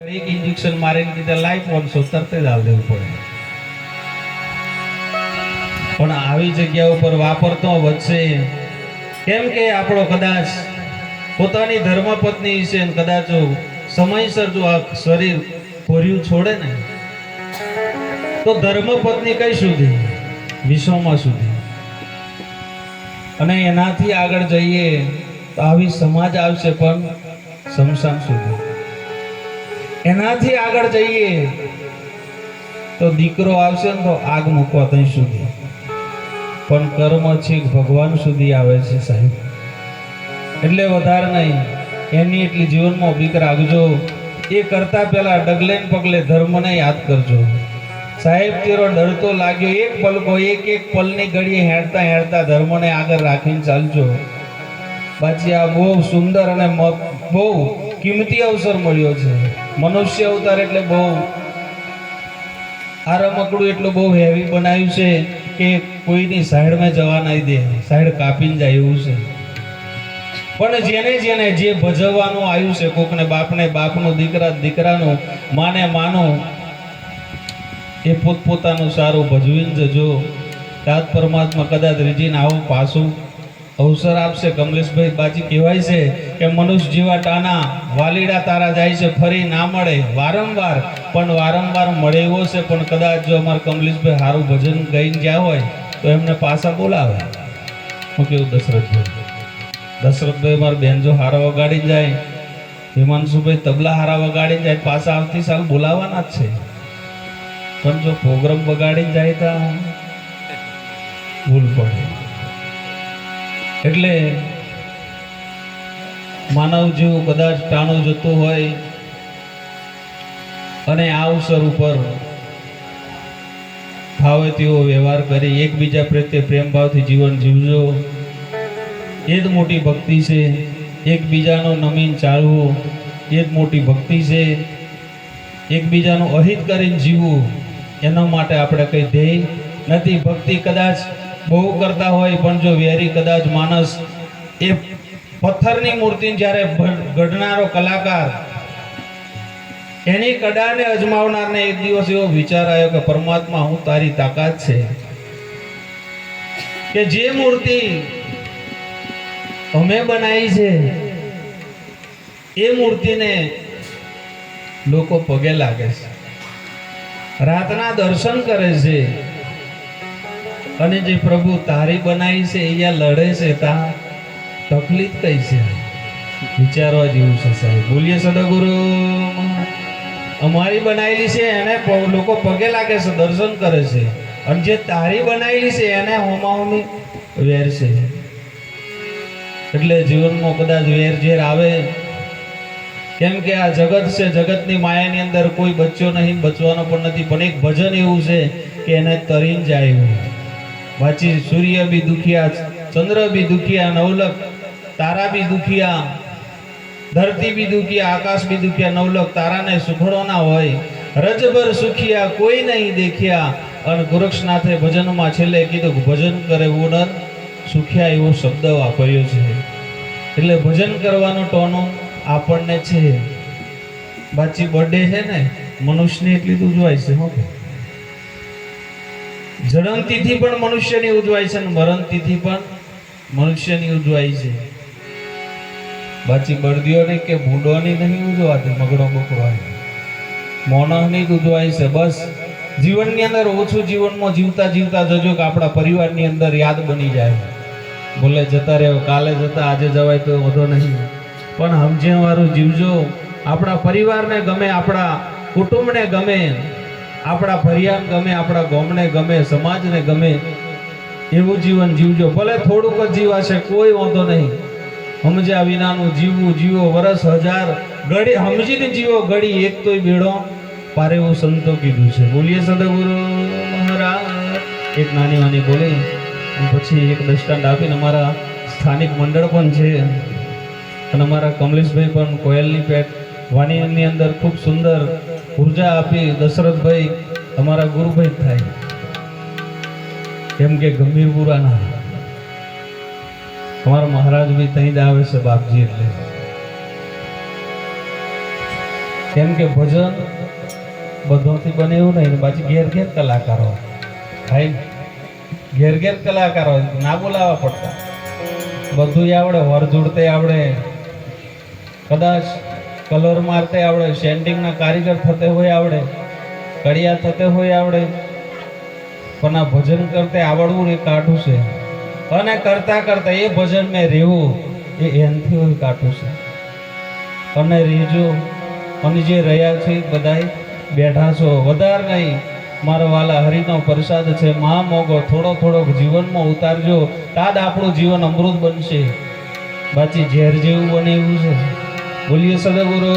એક ઇન્જેક્શન મારીને કીધા લાઈફ ઓનસો તરત જ આલ દેવું પડે. પણ આવી જગ્યા ઉપર વાપરતો વધશે. કેમ કે આપણો કદાચ પોતાની ધર્મપત્ની વિશે ને કદાચ સમયસર જો આ શરીર ભર્યું છોડે ને, તો ધર્મપત્ની કઈ સુધી? વિશ્વમાં સુધી. અને એનાથી આગળ જઈએ તો આવી સમાજ આવશે પણ સમસામ સુધી. એનાથી આગળ જઈએ, તો દીકરો આવશે ને તો આગ મૂકવા ત્યાં સુધી. પણ કર્મ છે ભગવાન સુધી આવે છે સાહેબ. એટલે વધારે નહીં, એની એટલી જીવનમાં બીક રાખજો. એ કરતા પહેલા ડગલે પગલે ધર્મને યાદ કરજો. સાહેબ, તેરો ડર તો લાગ્યો. એક પલકો એક એક પલની ઘડીએ હેડતા હેડતા ધર્મને આગળ રાખીને ચાલજો. પછી આ બહુ સુંદર અને બહુ કિંમતી અવસર મળ્યો છે. મનુષ્ય અવતાર એટલે બહુ. આ રમકડું એટલું બહુ હેવી બનાવ્યું છે કે કોઈની સાઈડમાં જવા નહીં દે. સાઈડ કાપીને જાય એવું છે. પણ જેને જેને જે ભજવવાનું આવ્યું છે, કોકને બાપને બાપનું દીકરા દીકરાનું, માને માનો, એ પોતપોતાનું સારું ભજવીને જજો. દાદ પરમાત્મા કદાચ રીજીને આવું પાછું અવસર આપશે, કમલેશભાઈ બાજી કહેવાય છે કે મનુષ્ય જેવા ટાના વાલીડા તારા જાય છે, ફરી ના મળે. વારંવાર, પણ વારંવાર મળે એવો છે, પણ કદાચ જો અમારા કમલેશભાઈ સારું ભજન ગાઈને ગયા હોય, તો એમને પાછા બોલાવે. હું કેવું દશરથભાઈ? દશરથભાઈ મારા બેન જો હારા વગાડી જાય. હિમાંશુભાઈ તબલા હારા વગાડી જાય, પાછા આવતી સાલ બોલાવાના જ છે. પણ જો પ્રોગ્રામ બગાડી જાય તો. ભૂલ પડે. એટલે માનવ જીવ કદાચ ટાણું જતું હોય અને આ અવસર ઉપર ફાવે તેવો વ્યવહાર કરી એકબીજા પ્રત્યે પ્રેમ ભાવથી જીવન જીવજો. એ જ મોટી ભક્તિ છે. એકબીજાનો નમીન ચાલવું એ જ મોટી ભક્તિ છે. એકબીજાનું અહિત કરીને જીવવું એના માટે આપણે કંઈ ધ્યેય નથી. ભક્તિ કદાચ બહુ કરતા હોય, પણ જો વેરી કદાચ માણસ એ પથ્થરની મૂર્તિ જ્યારે ઘડનારો કલાકાર, એની કડાને અજમાવનારને એક દિવસ એવો વિચાર આવ્યો કે પરમાત્મા, હું તારી તાકાત છે. કે જે મૂર્તિ અમે બનાવી છે, એ મૂર્તિને લોકો પગે લાગે છે. રાતના દર્શન કરે છે અને જે પ્રભુ તારી બનાવી છે અહીંયા લડે છે તા તકલીફ કઈ છે? વિચારવા જેવું છે સાહેબ. બોલીએ સદગુરુ અમારી બનાવેલી છે, એને લોકો પગે લાગે છે, દર્શન કરે છે. અને જે તારી બનાવેલી છે, એને હોમાઓની વેર છે. એટલે જીવનમાં કદાચ વેર ઝેર આવે. કેમ કે આ જગત છે, જગતની માયાની અંદર કોઈ બચ્યો નહીં, બચવાનો પણ નથી, પણ એક ભજન એવું છે કે એને તરીને જાય એવું. વાંચી સૂર્ય બી દુખિયા, ચંદ્ર બી દુખિયા નવલક તારા બી દુખિયા, ધરતી બી દુખિયા, આકાશ બી દુખિયા નવલક તારાને સુખડો ના હોય. રજભર સુખિયા કોઈ નહીં દેખ્યા. અને ગોરક્ષનાથે ભજનમાં છેલ્લે કીધું ભજન કરે ઉનર સુખ્યા એવો શબ્દ વાપર્યો છે. એટલે ભજન કરવાનો ટોનો આપણને છે. બાચી બર્થડે છે ને, મનુષ્યને એટલી જ જોવાય છે, હો જન્મ તિથિ પણ મનુષ્યની ઉજવાય છે અને મરણ તિથિ પણ મનુષ્યની ઉજવાય છે. બાકી બળદીઓને કે ભૂંડોની નહીં ઉજવાતી, મગડો બકડવાની મોનહની જ ઉજવાય છે, બસ. જીવનની અંદર ઓછું જીવનમાં જીવતા જીવતા જજો કે આપણા પરિવારની અંદર યાદ બની જાય. ભલે જતા રહ્યો કાલે જતા, આજે જવાય તો વધો નહીં. પણ સમજણ વાળું જીવજો, આપણા પરિવારને ગમે, આપણા કુટુંબને ગમે આપણા ફરિયાદ ગમે, આપણા ગામને ગમે, સમાજને ગમે, એવું જીવન જીવજો. ભલે થોડુંક જ જીવાશે, કોઈ વાંધો નહીં. સમજ્યા વિનાનું જીવવું, જીવો વરસ હજાર ઘડી, સમજીને જીવો ઘડી, એક તોય બેડો. પારે એવું સંતો કીધું છે. બોલીએ સદગુરુ મહારાજ. એક નાની નાની બોલી પછી એક દ્રષ્ટાંત આપીને અમારા સ્થાનિક મંડળ પણ છે. અને અમારા કમલેશભાઈ પણ કોયલની પેટ વાણીની અંદર ખૂબ સુંદર ઊર્જા આપી દશરથભાઈ અમારા ગુરુભાઈ થાય. કેમ કે ગંભીરપુરાના અમારા મહારાજ બી ત્યાં જ આવે છે બાપજી એટલે. કેમ કે ભજન બધોથી બને એવું નહીં પાછી ઘેર ઘેર કલાકારો થાય ઘેર ઘેર કલાકારો ના બોલાવવા પડતા. બધું આવડે વર જોડતે આવડે. કદાચ કલર મારતે આવડે, સેન્ટિંગના કારીગર થતે હોય આવડે, કડિયા થતે હોય આવડે, પણ આ ભજન કરતે આવડવું ને કાઠું છે. અને કરતા કરતા એ ભજન મેં રહેવું એ એનથી હોય કાઠું છે. અને રહેજો અને જે રહ્યા છે બધાય બેઠા છો. વધારે નહીં, મારા વાલા હરિનો પ્રસાદ છે. મા મોગો, થોડો થોડોક જીવનમાં ઉતારજો. તાદ આપણું જીવન અમૃત બનશે. બાકી ઝેર જેવું બને એવું છે. બોલીએ સદગુરુ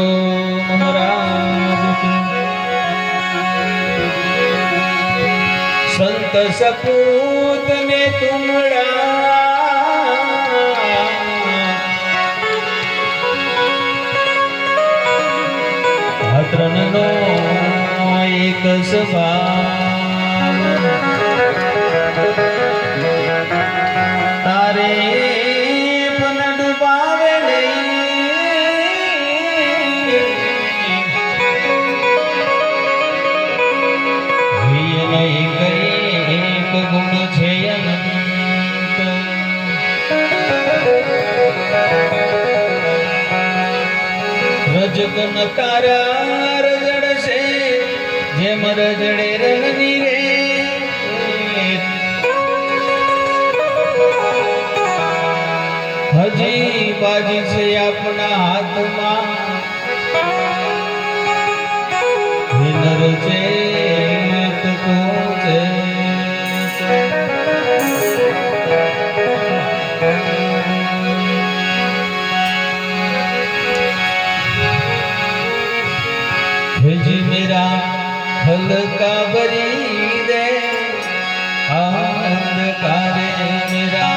મહારાજ. સંત સપૂત ને તુમડા ભદ્રનનો એક સ્વભાવ રજગન તારા રજડશે જેમ રજડે રણની રે. હજી બાજી છે આપણા હાથમાં. વિનર છે भेजी मेरा हल्का बरी दे आनंद कारे मेरा